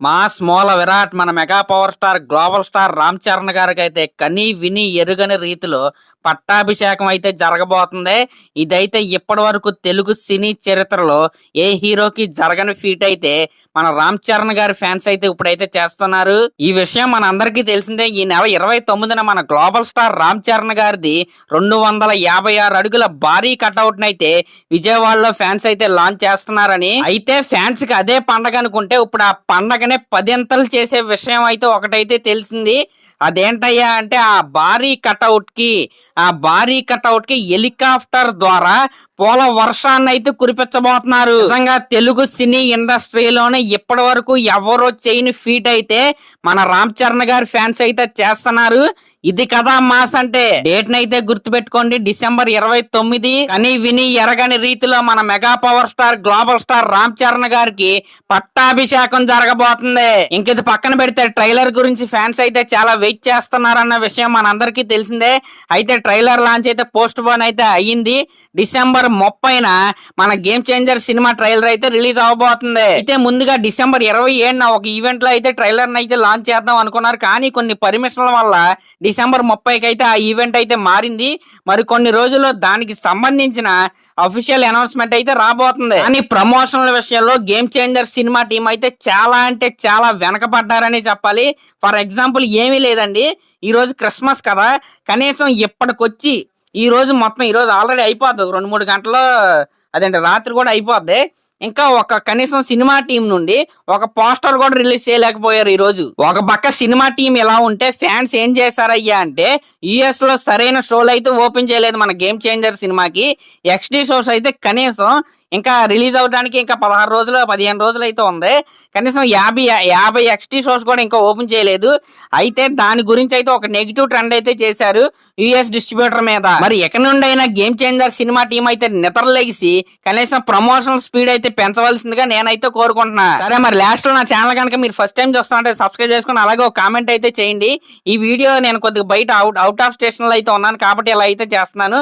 Mass మూల విరాట్ మన mega power star global star Ram Charan గారికి అయితే కని విని ఎరుగని రీతిలో పట్టాభిషేకం అయితే జరగబోతుంది. ఇదైతే ఇప్పటి వరకు తెలుగు సినీ చరిత్రలో ఏ హీరోకి జరగని ఫీట్ అయితే మన రామ్ చరణ్ గారి ఫ్యాన్స్ అయితే ఇప్పుడైతే చేస్తున్నారు. ఈ విషయం మన అందరికీ తెలిసిందే ఈ నెల ఇరవై తొమ్మిదిన మన గ్లోబల్ స్టార్ రామ్ చరణ్ గారిది రెండు వందల యాభై ఆరు అడుగుల భారీ కట్అవుట్ అయితే విజయవాడలో ఫ్యాన్స్ అయితే లాంచ్ చేస్తున్నారని. అయితే ఫ్యాన్స్కి అదే పండగ అనుకుంటే ఇప్పుడు ఆ పండగ పదింతలు చేసే విషయం అయితే ఒకటైతే తెలిసింది. అదేంటయ్యా అంటే ఆ భారీ కటౌట్కి ఆ భారీ కటౌట్కి హెలికాప్టర్ ద్వారా పూల వర్షాన్ని అయితే కురిపించబోతున్నారు. నిజంగా తెలుగు సినీ ఇండస్ట్రీలోనే ఇప్పటి వరకు ఎవరో చేయని ఫీట్ అయితే మన రామ్ చరణ్ గారి ఫ్యాన్స్ అయితే చేస్తున్నారు. ఇది కదా మాస్ అంటే. డేట్ అయితే గుర్తు పెట్టుకోండి డిసెంబర్ ఇరవై తొమ్మిది. కని విని ఎరగని రీతిలో మన mega power star global star Ram Charan గారికి పట్టాభిషేకం జరగబోతుంది. ఇంక ఇది పక్కన పెడితే ట్రైలర్ గురించి ఫ్యాన్స్ అయితే చాలా వెయిట్ చేస్తున్నారన్న విషయం మనందరికీ తెలిసిందే. అయితే ట్రైలర్ లాంచ్ అయితే పోస్ట్ పోన్ అయితే అయ్యింది. డిసెంబర్ ముప్పైన మన గేమ్ చేంజర్ సినిమా ట్రైలర్ అయితే రిలీజ్ అవబోతుంది. అయితే ముందుగా డిసెంబర్ ఇరవై ఏడున ఒక ఈవెంట్లో అయితే ట్రైలర్ అయితే లాంచ్ చేద్దాం అనుకున్నారు. కానీ కొన్ని పర్మిషన్ల వల్ల డిసెంబర్ ముప్పైకి అయితే ఆ ఈవెంట్ అయితే మారింది. మరి కొన్ని రోజుల్లో దానికి సంబంధించిన అఫీషియల్ అనౌన్స్మెంట్ అయితే రాబోతుంది. కానీ ప్రమోషన్ల విషయంలో గేమ్ చేంజర్ సినిమా టీం అయితే చాలా అంటే చాలా వెనకబడ్డారని చెప్పాలి. ఫర్ ఎగ్జాంపుల్ ఏమీ లేదండి. ఈ రోజు క్రిస్మస్ కదా. కనీసం ఇప్పటికొచ్చి ఈ రోజు మొత్తం ఈ రోజు ఆల్రెడీ అయిపోతుంది రెండు మూడు గంటల్లో అదంటే రాత్రి కూడా అయిపోద్ది. ఇంకా ఒక కనీసం సినిమా టీం నుండి ఒక పోస్టర్ కూడా రిలీజ్ చేయలేకపోయారు ఈ రోజు ఒక పక్క సినిమా టీం ఎలా ఉంటే ఫ్యాన్స్ ఏం చేశారయ్యా అంటే యుఎస్లో సరైన షోలు అయితే ఓపెన్ చేయలేదు మన గేమ్ చేంజర్ సినిమాకి. ఎక్స్డి షోస్ అయితే కనీసం ఇంకా రిలీజ్ అవడానికి ఇంకా పదహారు రోజులు పదిహేను రోజులు అయితే ఉంది. కనీసం యాభై యాభై ఎక్స్టీ షోస్ కూడా ఇంకా ఓపెన్ చేయలేదు. అయితే దాని గురించి అయితే ఒక నెగిటివ్ ట్రెండ్ అయితే చేశారు యుఎస్ డిస్ట్రిబ్యూటర్ మీద. మరి ఎక్కడి నుండి అయినా గేమ్ చేంజర్ సినిమా టీం అయితే నిద్రలేసి కనీసం ప్రమోషనల్ స్పీడ్ అయితే పెంచవలసిందిగా నేనైతే కోరుకుంటున్నా. సరే మరి లాస్ట్లో నా ఛానల్ కనుక మీరు ఫస్ట్ టైం చూస్తుంటే సబ్స్క్రైబ్ చేసుకుని అలాగే ఒక కామెంట్ అయితే చేయండి. ఈ వీడియో నేను కొద్దిగా బయట అవుట్ అవుట్ ఆఫ్ స్టేషన్లో అయితే ఉన్నాను కాబట్టి ఇలా అయితే చేస్తున్నాను.